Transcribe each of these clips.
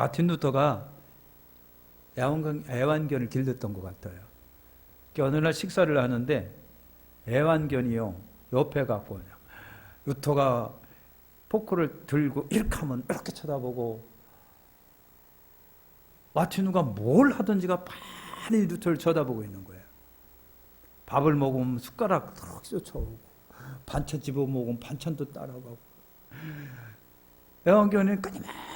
마틴 루터가 애완견, 애완견을 길렀던 것 같아요. 그러니까 어느 날 식사를 하는데 애완견이요 옆에 갖고 그냥 루터가 포크를 들고 이렇게 하면 이렇게 쳐다보고 마틴루가 뭘 하든지가 많이 루터를 쳐다보고 있는 거예요. 밥을 먹으면 숟가락 탁 쫓아오고 반찬 집어 먹으면 반찬도 따라가고 애완견이 끊임없이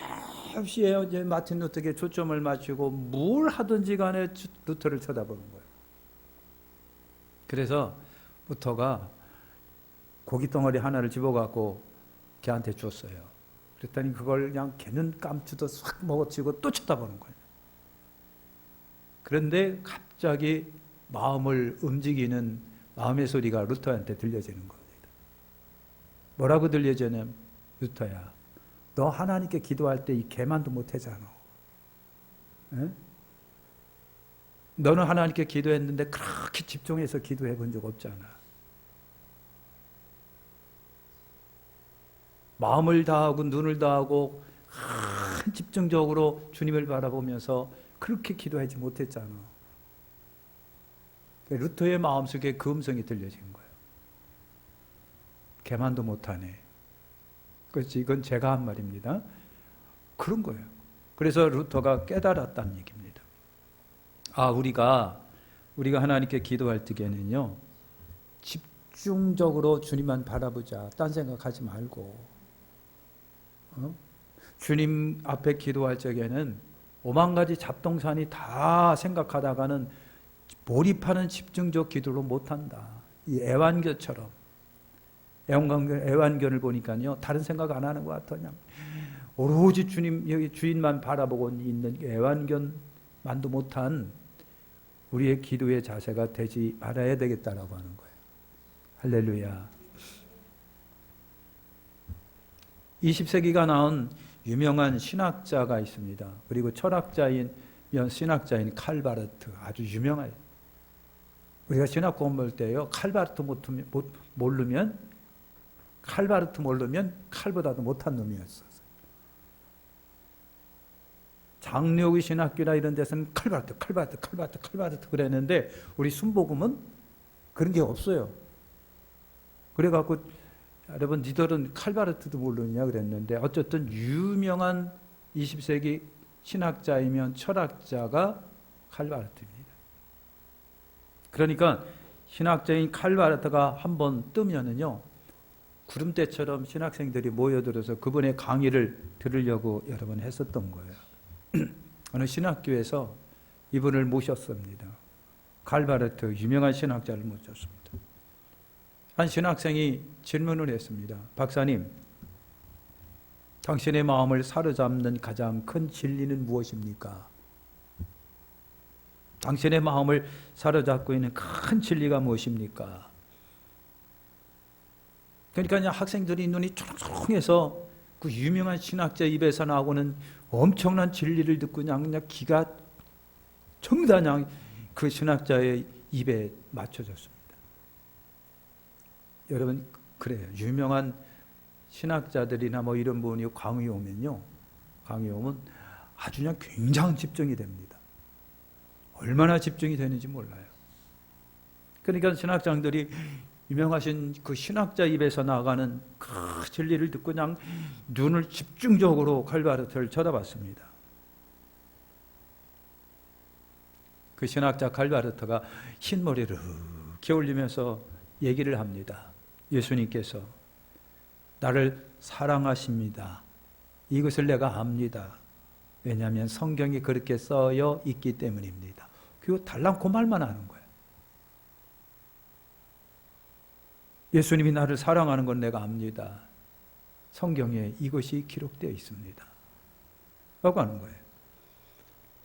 이제 마틴 루터에게 초점을 맞추고 뭘 하든지 간에 루터를 쳐다보는 거예요. 그래서 루터가 고기 덩어리 하나를 집어갖고 걔한테 줬어요. 그랬더니 그걸 그냥 걔는 깜치도 싹 먹어치고 또 쳐다보는 거예요. 그런데 갑자기 마음을 움직이는 마음의 소리가 루터한테 들려지는 겁니다. 뭐라고 들려지냐면 루터야, 너 하나님께 기도할 때 이 개만도 못하잖아. 에? 너는 하나님께 기도했는데 그렇게 집중해서 기도해 본 적 없잖아. 마음을 다하고 눈을 다하고 큰 집중적으로 주님을 바라보면서 그렇게 기도하지 못했잖아. 루터의 마음속에 그 음성이 들려진 거예요. 개만도 못하네. 그렇지, 이건 제가 한 말입니다. 그런 거예요. 그래서 루터가 깨달았다는 얘기입니다. 아, 우리가, 우리가 하나님께 기도할 때에는요, 집중적으로 주님만 바라보자. 딴 생각하지 말고. 어? 주님 앞에 기도할 적에는 오만 가지 잡동산이 다 생각하다가는 몰입하는 집중적 기도로 못한다. 이 애완견처럼. 애완견, 애완견을 보니까요, 다른 생각 안 하는 것. 그냥 오로지 주님, 여기 주인만 바라보고 있는 애완견만도 못한 우리의 기도의 자세가 되지 말아야 되겠다라고 하는 거예요. 할렐루야. 20세기가 나온 유명한 신학자가 있습니다. 그리고 철학자인 신학자인 칼바르트 아주 유명해요. 우리가 신학 공부할 때요 칼바르트 모르면 칼바르트 모르면 칼보다도 못한 놈이었어요. 장려의 신학교나 이런 데서는 칼바르트, 칼바르트, 칼바르트, 칼바르트 그랬는데 우리 순복음은 그런 게 없어요. 그래갖고 여러분 니들은 칼바르트도 모르느냐 그랬는데 어쨌든 유명한 20세기 신학자이면 철학자가 칼바르트입니다. 그러니까 신학자인 칼바르트가 한번 뜨면은요 구름대처럼 신학생들이 모여들어서 그분의 강의를 들으려고 여러 번 했었던 거예요. 어느 신학교에서 이분을 모셨습니다. 칼바르트 유명한 신학자를 모셨습니다. 한 신학생이 질문을 했습니다. 박사님, 당신의 마음을 사로잡는 가장 큰 진리는 무엇입니까? 당신의 마음을 사로잡고 있는 큰 진리가 무엇입니까? 그러니까 그냥 학생들이 눈이 초롱초롱해서 그 유명한 신학자 입에서 나오는 엄청난 진리를 듣고 그냥, 그냥 기가 정다냥 그 신학자의 입에 맞춰졌습니다. 여러분 그래요. 유명한 신학자들이나 뭐 이런 분이 강의 오면요. 강의 오면 아주 그냥 굉장히 집중이 됩니다. 얼마나 집중이 되는지 몰라요. 그러니까 신학장들이 유명하신 그 신학자 입에서 나가는 그 진리를 듣고 그냥 눈을 집중적으로 칼바르트를 쳐다봤습니다. 그 신학자 칼바르트가 흰머리를 기울이면서 얘기를 합니다. 예수님께서 나를 사랑하십니다. 이것을 내가 압니다. 왜냐하면 성경이 그렇게 써여 있기 때문입니다. 그리고 달랑 그 말만 하는 거예요. 예수님이 나를 사랑하는 건 내가 압니다. 성경에 이것이 기록되어 있습니다. 라고 하는 거예요.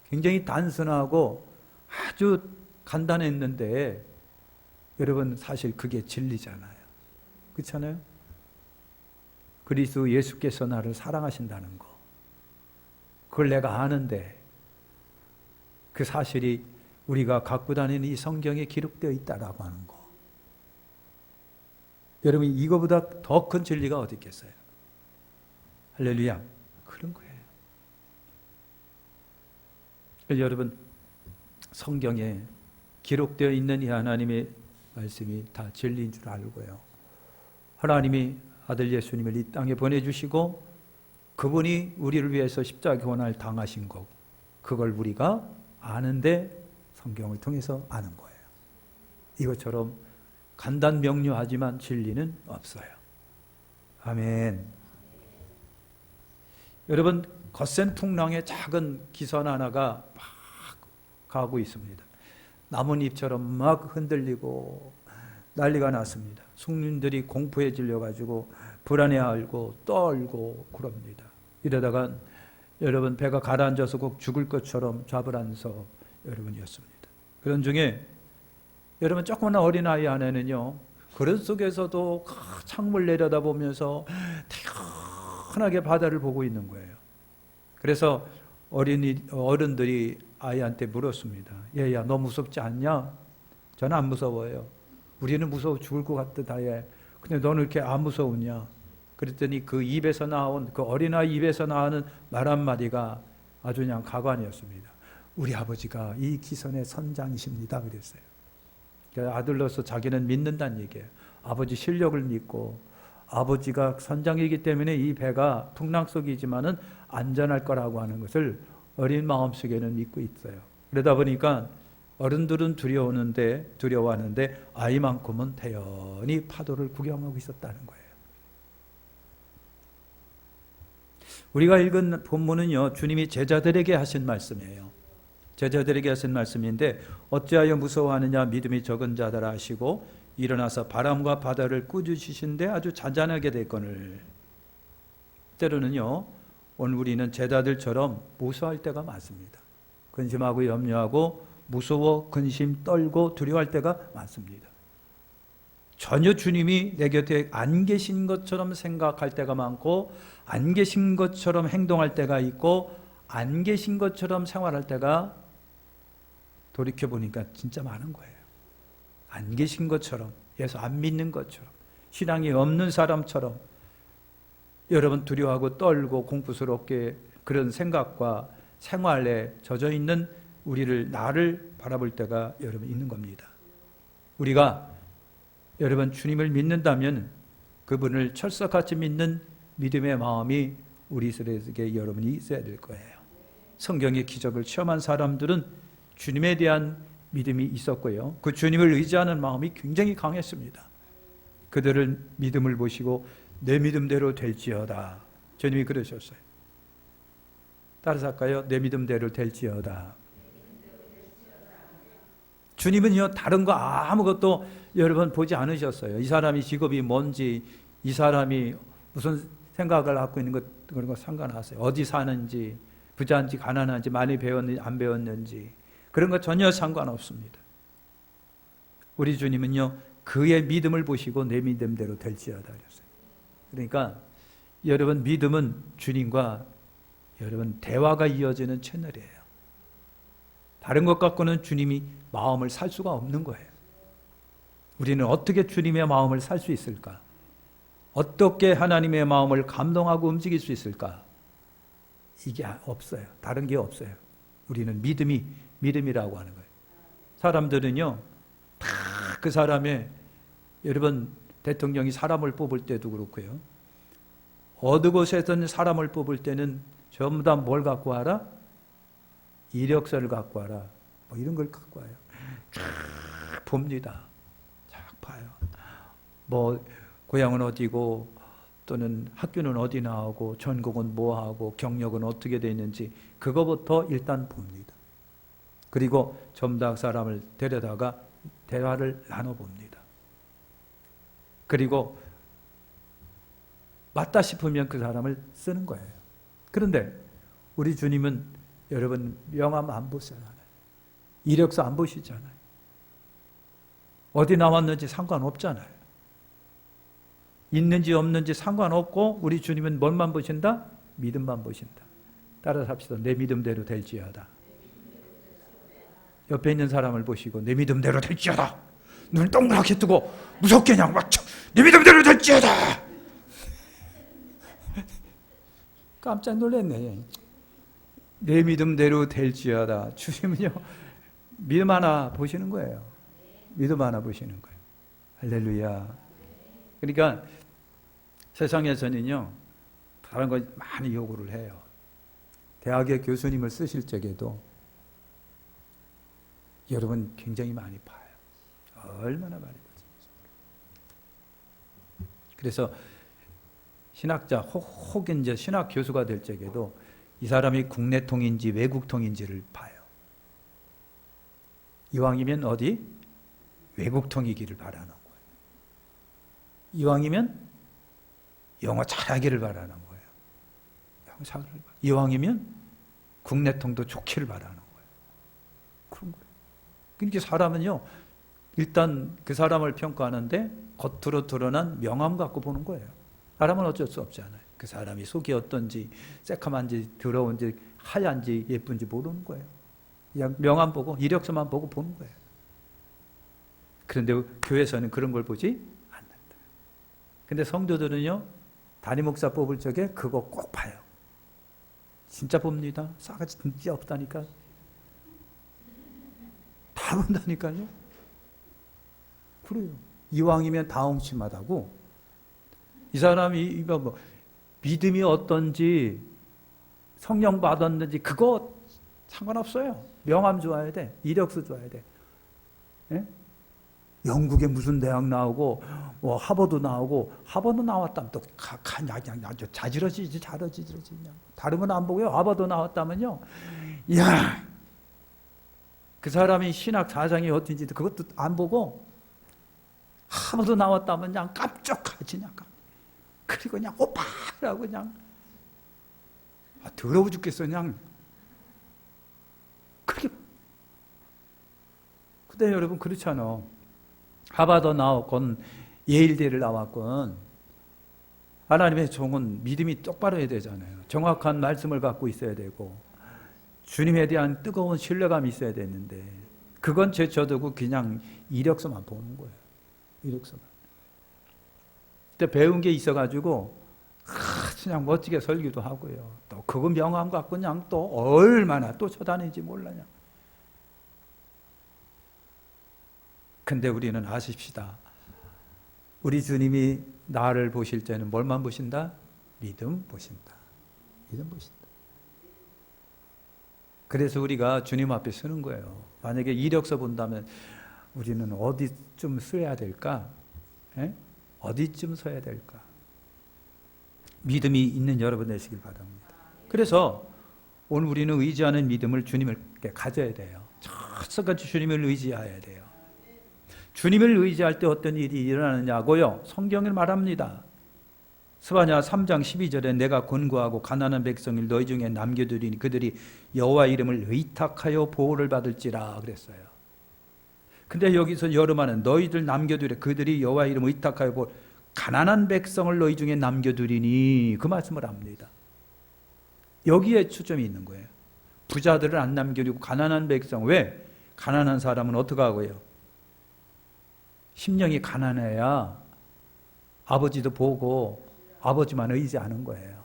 굉장히 단순하고 아주 간단했는데 여러분 사실 그게 진리잖아요. 그렇잖아요? 그리스도 예수께서 나를 사랑하신다는 거. 그걸 내가 아는데 그 사실이 우리가 갖고 다니는 이 성경에 기록되어 있다라고 하는 거. 여러분 이거보다 더 큰 진리가 어디 있겠어요? 할렐루야. 그런 거예요. 여러분 성경에 기록되어 있는 이 하나님의 말씀이 다 진리인 줄 알고요. 하나님이 아들 예수님을 이 땅에 보내주시고 그분이 우리를 위해서 십자가 고난을 당하신 거 그걸 우리가 아는데 성경을 통해서 아는 거예요. 이것처럼 간단 명료하지만 진리는 없어요. 아멘. 여러분 거센 풍랑에 작은 기선 하나가 막 가고 있습니다. 나뭇잎처럼 막 흔들리고 난리가 났습니다. 숙민들이 공포에 질려가지고 불안해하고 떨고 그럽니다. 이러다가 여러분 배가 가라앉아서 꼭 죽을 것처럼 좌불안서 여러분이었습니다. 그런 중에 여러분 조그마한 어린아이 안에는요 그런 속에서도 창물 내려다보면서 태연하게 바다를 보고 있는 거예요. 그래서 어린이 어른들이 아이한테 물었습니다. 얘야 너 무섭지 않냐? 저는 안 무서워요. 우리는 무서워 죽을 것 같다 해. 근데 너는 이렇게 안 무서우냐? 그랬더니 그 입에서 나온 그 어린아이 입에서 나오는 말 한마디가 아주 그냥 가관이었습니다. 우리 아버지가 이 기선의 선장이십니다. 그랬어요. 그러니까 아들로서 자기는 믿는다는 얘기예요. 아버지 실력을 믿고 아버지가 선장이기 때문에 이 배가 풍랑 속이지만은 안전할 거라고 하는 것을 어린 마음속에는 믿고 있어요. 그러다 보니까 어른들은 두려우는데 두려워하는데 아이만큼은 태연히 파도를 구경하고 있었다는 거예요. 우리가 읽은 본문은요 주님이 제자들에게 하신 말씀이에요. 제자들에게 하신 말씀인데 어찌하여 무서워하느냐 믿음이 적은 자들아 하시고 일어나서 바람과 바다를 꾸짖으신데 아주 잔잔하게 됐거늘 때로는요 오늘 우리는 제자들처럼 무서워할 때가 많습니다. 근심하고 염려하고 무서워 근심 떨고 두려워할 때가 많습니다. 전혀 주님이 내 곁에 안 계신 것처럼 생각할 때가 많고 안 계신 것처럼 행동할 때가 있고 안 계신 것처럼 생활할 때가 돌이켜 보니까 진짜 많은 거예요. 안 계신 것처럼 예수 안 믿는 것처럼 신앙이 없는 사람처럼 여러분 두려워하고 떨고 공포스럽게 그런 생각과 생활에 젖어 있는 우리를 나를 바라볼 때가 여러분 있는 겁니다. 우리가 여러분 주님을 믿는다면 그분을 철석같이 믿는 믿음의 마음이 우리 속에 여러분이 있어야 될 거예요. 성경의 기적을 체험한 사람들은 주님에 대한 믿음이 있었고요. 그 주님을 의지하는 마음이 굉장히 강했습니다. 그들을 믿음을 보시고 내 믿음대로 될지어다. 주님이 그러셨어요. 따라서 할까요? 내 믿음대로 될지어다. 주님은요, 다른 거 아무것도 여러분 보지 않으셨어요. 이 사람이 직업이 뭔지, 이 사람이 무슨 생각을 갖고 있는 것, 그런 거 상관하세요. 어디 사는지, 부자인지, 가난한지, 많이 배웠는지, 안 배웠는지. 그런 거 전혀 상관없습니다. 우리 주님은요, 그의 믿음을 보시고 내 믿음대로 될지어다 그랬어요. 그러니까 여러분 믿음은 주님과 여러분 대화가 이어지는 채널이에요. 다른 것 갖고는 주님이 마음을 살 수가 없는 거예요. 우리는 어떻게 주님의 마음을 살 수 있을까? 어떻게 하나님의 마음을 감동하고 움직일 수 있을까? 이게 없어요. 다른 게 없어요. 우리는 믿음이 믿음이라고 하는 거예요. 사람들은요, 다 그 사람의 여러분 대통령이 사람을 뽑을 때도 그렇고요. 어느 곳에서는 사람을 뽑을 때는 전부 다 뭘 갖고 와라? 이력서를 갖고 와라. 뭐 이런 걸 갖고 와요. 쫙 봅니다. 쫙 봐요. 뭐 고향은 어디고 또는 학교는 어디 나오고 전공은 뭐 하고 경력은 어떻게 돼 있는지 그거부터 일단 봅니다. 그리고 점당 사람을 데려다가 대화를 나눠 봅니다. 그리고 맞다 싶으면 그 사람을 쓰는 거예요. 그런데 우리 주님은 여러분 명함 안 보시잖아요. 이력서 안 보시잖아요. 어디 나왔는지 상관없잖아요. 있는지 없는지 상관없고 우리 주님은 뭘만 보신다? 믿음만 보신다. 따라서 합시다. 내 믿음대로 될지어다. 옆에 있는 사람을 보시고 내 믿음대로 될지어다. 눈을 동그랗게 뜨고 무섭게 그냥. 네 믿음대로 될지어다. 깜짝 놀랐네. 내 믿음대로 될지어다. 주님은요, 믿음 하나 보시는 거예요. 믿음 하나 보시는 거예요. 할렐루야. 그러니까 세상에서는요, 다른 거 많이 요구를 해요. 대학의 교수님을 쓰실 적에도 여러분 굉장히 많이 봐요. 얼마나 많이 봐요. 그래서 신학자 혹, 혹은 이제 신학 교수가 될 적에도 이 사람이 국내 통인지 외국 통인지를 봐요. 이왕이면 어디 외국 통이기를 바라는 거예요. 이왕이면 영어 잘하기를 바라는 거예요. 영어 이왕이면 국내 통도 좋기를 바라는 거예요. 그런 거예요. 그러니까 사람은요, 일단 그 사람을 평가하는데 겉으로 드러난 명함 갖고 보는 거예요. 사람은 어쩔 수 없잖아요. 그 사람이 속이 어떤지, 새카만지, 더러운지, 하얀지, 예쁜지 모르는 거예요. 그냥 명함 보고, 이력서만 보고 보는 거예요. 그런데 교회에서는 그런 걸 보지 않는다. 근데 성도들은요, 담임 목사 뽑을 적에 그거 꼭 봐요. 진짜 봅니다. 싸가지 진짜 없다니까. 다 본다니까요. 그래요. 이왕이면 다홍침하다고. 이 사람이 뭐 믿음이 어떤지 성령 받았는지 그거 상관없어요. 명함 좋아야 돼. 이력서 좋아야 돼. 예? 영국에 무슨 대학 나오고 뭐 하버드 나오고 하버드 나왔다면 또 그냥 아주 자지러지지 자러지지 그냥 다른 건 안 보고요. 하버드 나왔다면요. 야. 그 사람이 신학 사상이 어떤지 그것도 안 보고 하버드 나왔다면 그냥 깜짝하지 그냥 그리고 그냥 오빠라고 그냥 아, 더러워 죽겠어 그냥 그렇게 근데 여러분 그렇잖아 하버드 나왔건 예일대를 나왔건 하나님의 종은 믿음이 똑바로 해야 되잖아요 정확한 말씀을 갖고 있어야 되고 주님에 대한 뜨거운 신뢰감이 있어야 되는데 그건 제쳐두고 그냥 이력서만 보는 거예요 이력서만 근데 배운 게 있어가지고 그냥 멋지게 설교도 하고요. 또 그거 명함 갖고 그냥 또 얼마나 또 쳐다니지 몰라냐. 근데 우리는 아십시다. 우리 주님이 나를 보실 때는 뭘만 보신다? 믿음 보신다. 믿음 보신다. 그래서 우리가 주님 앞에 서는 거예요. 만약에 이력서 본다면 우리는 어디쯤 써야 될까? 에? 어디쯤 서야 될까? 믿음이 있는 여러분 되시길 바랍니다. 그래서 오늘 우리는 의지하는 믿음을 주님께 가져야 돼요. 첫째까지 주님을 의지해야 돼요. 주님을 의지할 때 어떤 일이 일어나느냐고요? 성경을 말합니다. 스바냐 3장 12절에 내가 권고하고 가난한 백성을 너희 중에 남겨두리니 그들이 여호와 이름을 의탁하여 보호를 받을지라 그랬어요. 근데 여기서 여름하는 너희들 남겨두래 그들이 여호와 이름 의탁하여 보 가난한 백성을 너희 중에 남겨두리니 그 말씀을 합니다. 여기에 초점이 있는 거예요. 부자들을 안 남겨두고 가난한 백성 왜 가난한 사람은 어떻게 하고요? 심령이 가난해야 아버지도 보고 아버지만 의지하는 거예요.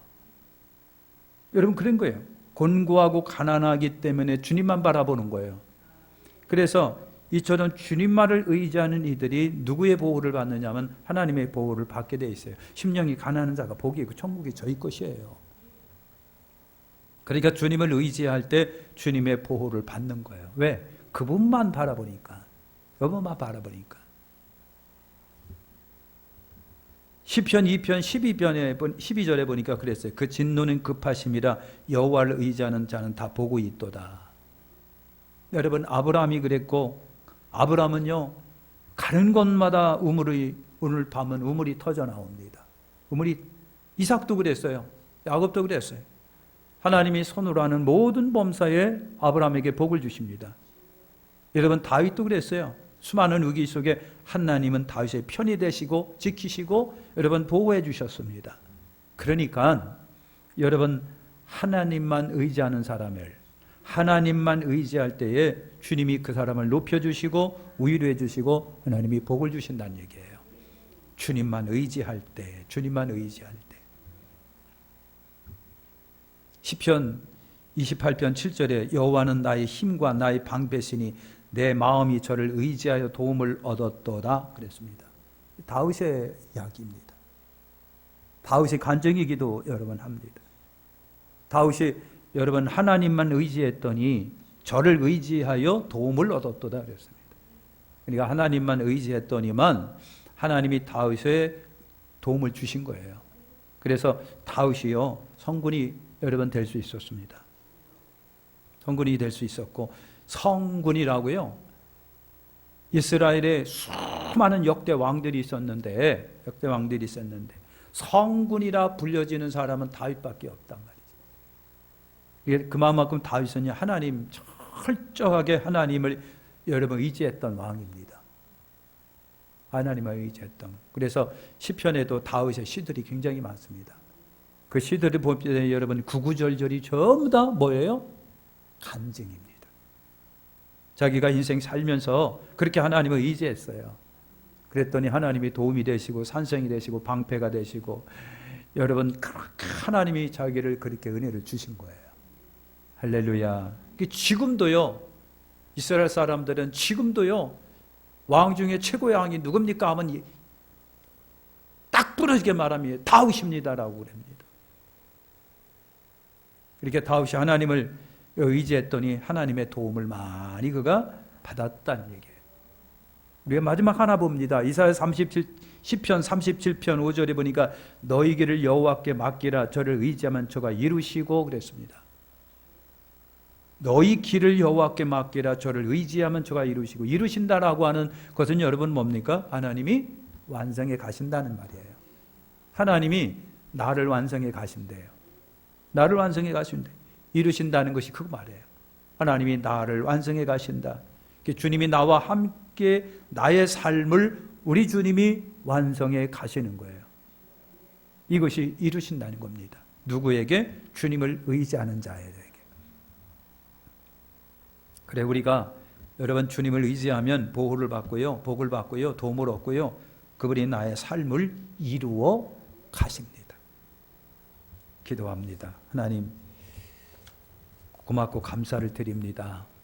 여러분 그런 거예요. 곤고하고 가난하기 때문에 주님만 바라보는 거예요. 그래서 이처럼 주님만을 의지하는 이들이 누구의 보호를 받느냐면 하나님의 보호를 받게 돼 있어요. 심령이 가난한 자가 복이 고 천국이 저희 것이에요. 그러니까 주님을 의지할 때 주님의 보호를 받는 거예요. 왜? 그분만 바라보니까. 그분만 바라보니까. 시편 2편 12편에 12절에 보니까 그랬어요. 그 진노는 급하심이라 여호와를 의지하는 자는 다 보고 있도다. 여러분 아브라함이 그랬고 아브라함은요 가는 곳마다 우물이 오늘 밤은 우물이 터져 나옵니다. 우물이 이삭도 그랬어요. 야곱도 그랬어요. 하나님이 손으로 하는 모든 범사에 아브라함에게 복을 주십니다. 여러분 다윗도 그랬어요. 수많은 위기 속에 하나님은 다윗의 편이 되시고 지키시고 여러분 보호해 주셨습니다. 그러니까 여러분 하나님만 의지하는 사람을 하나님만 의지할 때에 주님이 그 사람을 높여 주시고 위로해 주시고 하나님이 복을 주신다는 얘기예요. 주님만 의지할 때, 주님만 의지할 때. 시편 28편 7절에 여호와는 나의 힘과 나의 방패시니 내 마음이 저를 의지하여 도움을 얻었도다 그랬습니다. 다윗의 이야기입니다. 다윗의 간증의 기도 여러분 합니다. 다윗이 여러분 하나님만 의지했더니 저를 의지하여 도움을 얻었도다 그랬습니다. 그러니까 하나님만 의지했더니만 하나님이 다윗에 도움을 주신 거예요. 그래서 다윗이요 성군이 여러분 될 수 있었습니다. 성군이 될 수 있었고 성군이라고요. 이스라엘에 수많은 역대 왕들이 있었는데 역대 왕들이 있었는데 성군이라 불려지는 사람은 다윗밖에 없단 말이죠. 그만큼 다윗은 하나님 철저하게 하나님을 여러분 의지했던 왕입니다. 하나님을 의지했던. 그래서 시편에도 다윗의 시들이 굉장히 많습니다. 그 시들을 보면 여러분 구구절절이 전부 다 뭐예요? 간증입니다. 자기가 인생 살면서 그렇게 하나님을 의지했어요. 그랬더니 하나님이 도움이 되시고 산성이 되시고 방패가 되시고 여러분 하나님이 자기를 그렇게 은혜를 주신 거예요. 할렐루야. 그 지금도요. 이스라엘 사람들은 지금도요. 왕 중에 최고의 왕이 누굽니까 하면 이- 딱 부러지게 말하면 다윗입니다라고 그럽니다. 이렇게 다윗이 하나님을 의지했더니 하나님의 도움을 많이 그가 받았다는 얘기예요. 우리가 마지막 하나 봅니다. 이사야 37 10편 37편 5절에 보니까 너희 길을 여호와께 맡기라 저를 의지하면 저가 이루시고 그랬습니다. 너희 길을 여호와께 맡기라 저를 의지하면 저가 이루시고 이루신다라고 하는 것은 여러분 뭡니까? 하나님이 완성해 가신다는 말이에요. 하나님이 나를 완성해 가신대요. 나를 완성해 가신대. 이루신다는 것이 그 말이에요. 하나님이 나를 완성해 가신다. 주님이 나와 함께 나의 삶을 우리 주님이 완성해 가시는 거예요. 이것이 이루신다는 겁니다. 누구에게? 주님을 의지하는 자에게. 그래 우리가 여러분 주님을 의지하면 보호를 받고요, 복을 받고요, 도움을 얻고요. 그분이 나의 삶을 이루어 가십니다. 기도합니다. 하나님 고맙고 감사를 드립니다.